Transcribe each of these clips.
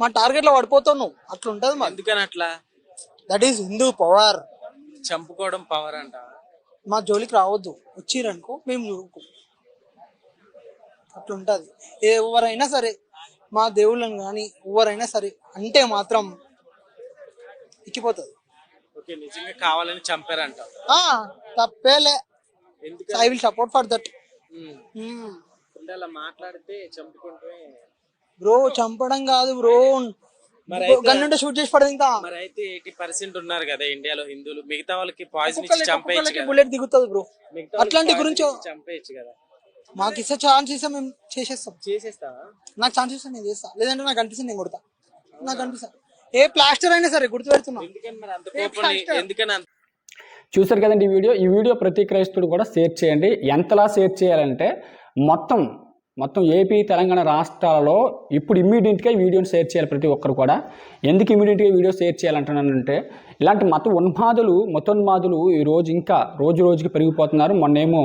మా టార్గెట్లో పడిపోతావు నువ్వు. అట్లా ఉంటది మాది ఎందుకని అట్లా? దట్ ఈస్ హిందూ పవర్ చంపుకోవడం పవర్ అంట మా జోలికి రావద్దు. వచ్చిరనుకో మేము చూడుకో అట్లా ఉంటది ఎవరైనా సరే మా దేవుళ్ళని కానీ ఎవరైనా సరే అంటే మాత్రం ఎక్కిపోతుంది. ఓకే నిజంగా కావాలని చంపారంట ఆ, తప్పేలే. ఎందుకు I will support for that అలా మాట్లాడితే చంపుకుంటే బ్రో చంపడం కాదు బ్రో. గన్నుంటే షూట్ చేసి పడదు ఇంకా. మరి అయితే ఎయిటీ పర్సెంట్ ఉన్నారు కదా ఇండియాలో హిందువులు. మిగతా వాళ్ళకి పాయిజన్ ఇచ్చి చంపేయచ్చు బుల్లెట్ దిగుతుంది బ్రో. అట్లాంటి గురించి చంపేయచ్చు కదా. మాకు ఇస్తే ఛాన్స్ ఇస్తే మేము చేసేస్తాం. చేసేస్తావా? నాకు ఛాన్స్ ఇస్తే నేను చేస్తా. లేదంటే నాకు అనిపిస్తుంది నేను కొడతా. నాకు అనిపిస్తా. ఏ ప్లాస్టర్ అయినా సరే గుర్తు పెడుతున్నా ఎందుకని మరి అంత కోపం ఎందుకని అంత చూసారు కదండి ఈ వీడియో. ఈ వీడియో ప్రతి క్రైస్తుడు కూడా షేర్ చేయండి. ఎంతలా షేర్ చేయాలంటే మొత్తం మొత్తం ఏపీ తెలంగాణ రాష్ట్రాలలో ఇప్పుడు ఇమ్మీడియట్గా వీడియోని షేర్ చేయాలి ప్రతి ఒక్కరు కూడా. ఎందుకు ఇమ్మీడియట్గా వీడియో షేర్ చేయాలంటున్నానంటే ఇలాంటి మత ఉన్మాదులు మతోన్మాదులు ఈ రోజు ఇంకా రోజు రోజుకి పెరిగిపోతున్నారు. మొన్నేమో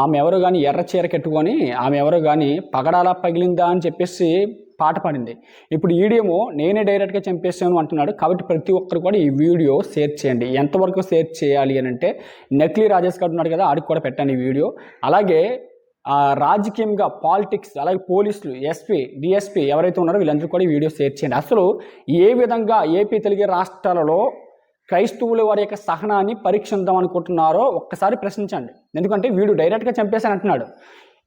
ఆమె ఎవరు కానీ ఎర్ర చీర కట్టుకొని ఆమె ఎవరు కానీ పగడాలా పగిలిందా అని చెప్పేసి పాట పాడింది. ఇప్పుడు ఈడేమో నేనే డైరెక్ట్గా చంపేసాను అంటున్నాడు. కాబట్టి ప్రతి ఒక్కరు కూడా ఈ వీడియో షేర్ చేయండి. ఎంతవరకు షేర్ చేయాలి అని అంటే నకిలీ రాజేష్ గారు ఉన్నాడు కదా ఆడికి కూడా పెట్టాను ఈ వీడియో. అలాగే రాజకీయంగా పాలిటిక్స్ అలాగే పోలీసులు ఎస్పీ డిఎస్పీ ఎవరైతే ఉన్నారో వీళ్ళందరూ కూడా ఈ వీడియో షేర్ చేయండి. అసలు ఏ విధంగా ఏపీ తెలుగు రాష్ట్రాలలో క్రైస్తవుల వారి యొక్క సహనాన్ని పరీక్షిద్దాం అనుకుంటున్నారో ఒక్కసారి ప్రశ్నించండి. ఎందుకంటే వీడు డైరెక్ట్గా చంపేశాను అంటున్నాడు.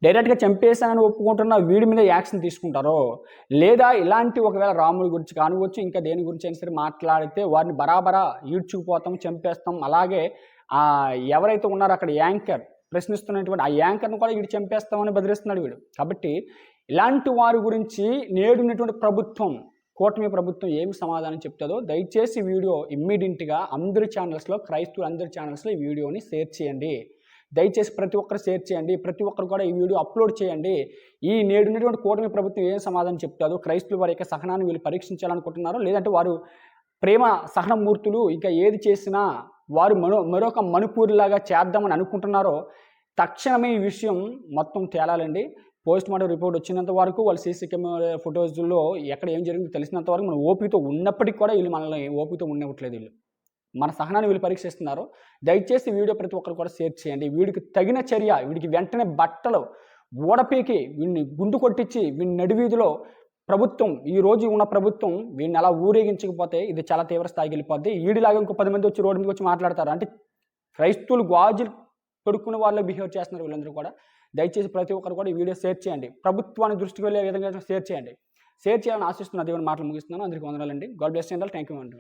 డైరెక్ట్గా చంపేశానని ఒప్పుకుంటున్న వీడి మీద యాక్షన్ తీసుకుంటారో లేదా ఇలాంటి ఒకవేళ రాముడి గురించి కానివచ్చు ఇంకా దేని గురించి అయినా సరే మాట్లాడితే వారిని బరాబరా ఈడ్చుకుపోతాం చంపేస్తాం. అలాగే ఎవరైతే ఉన్నారో అక్కడ యాంకర్ ప్రశ్నిస్తున్నటువంటి ఆ యాంకర్ను కూడా వీడు చంపేస్తామని బెదిరిస్తున్నాడు వీడు. కాబట్టి ఇలాంటి వారి గురించి నేడున్నటువంటి ప్రభుత్వం కూటమి ప్రభుత్వం ఏమి సమాధానం చెప్తుందో దయచేసి వీడియో ఇమ్మీడియట్గా అందరి ఛానల్స్లో క్రైస్తవులు అందరి ఛానల్స్లో ఈ వీడియోని షేర్ చేయండి. దయచేసి ప్రతి ఒక్కరు షేర్ చేయండి. ప్రతి ఒక్కరు కూడా ఈ వీడియో అప్లోడ్ చేయండి. ఈ నేడున్నటువంటి కూటమి ప్రభుత్వం ఏం సమాధానం చెప్తుందో క్రైస్తవుల వారి యొక్క సహనాన్ని వీళ్ళు పరీక్షించాలనుకుంటున్నారో లేదంటే వారు ప్రేమ సహనమూర్తులు ఇంకా ఏది చేసినా వారు మరో మరొక మణిపూర్లాగా చేద్దామని అనుకుంటున్నారో తక్షణమే ఈ విషయం మొత్తం తేలాలండి. పోస్ట్ మార్టం రిపోర్ట్ వచ్చినంత వరకు వాళ్ళ సీసీ కెమెరా ఫొటోస్లో ఎక్కడ ఏం జరిగిందో తెలిసినంత వరకు మనం ఓపీతో ఉన్నప్పటికీ కూడా వీళ్ళు మనల్ని ఓపీతో ఉండవట్లేదు వీళ్ళు. మన సహనాన్ని వీళ్ళు పరీక్షిస్తున్నారు. దయచేసి వీడియో ప్రతి ఒక్కరు కూడా షేర్ చేయండి. వీడికి తగిన చర్య వీడికి వెంటనే బట్టలు ఓడపీకి వీడిని గుండు కొట్టించి వీడిని నడివీధిలో ప్రభుత్వం ఈ రోజు ఉన్న ప్రభుత్వం వీడిని అలా ఊరేగించకపోతే ఇది చాలా తీవ్ర స్థాయికి వెళ్ళిపోద్ది. ఈడిలాగా ఇంకో పది మంది వచ్చి రోడ్డు మీద వచ్చి మాట్లాడతారు? అంటే క్రైస్తువులు గాజులు కొడుకున్న వాళ్ళు బిహేవ్ చేస్తున్నారు వీళ్ళందరూ కూడా. దయచేసి ప్రతి ఒక్కరు కూడా ఈ వీడియో షేర్ చేయండి. ప్రభుత్వాన్ని దృష్టికి వెళ్ళే విధంగా షేర్ చేయండి. షేర్ చేయాలని ఆశిస్తున్న దేవుని మాటలు ముగిస్తున్నాను. అందరికీ వందనాలండి. గాడ్ బ్లెస్ చేయాలి థ్యాంక్ యూ అండి.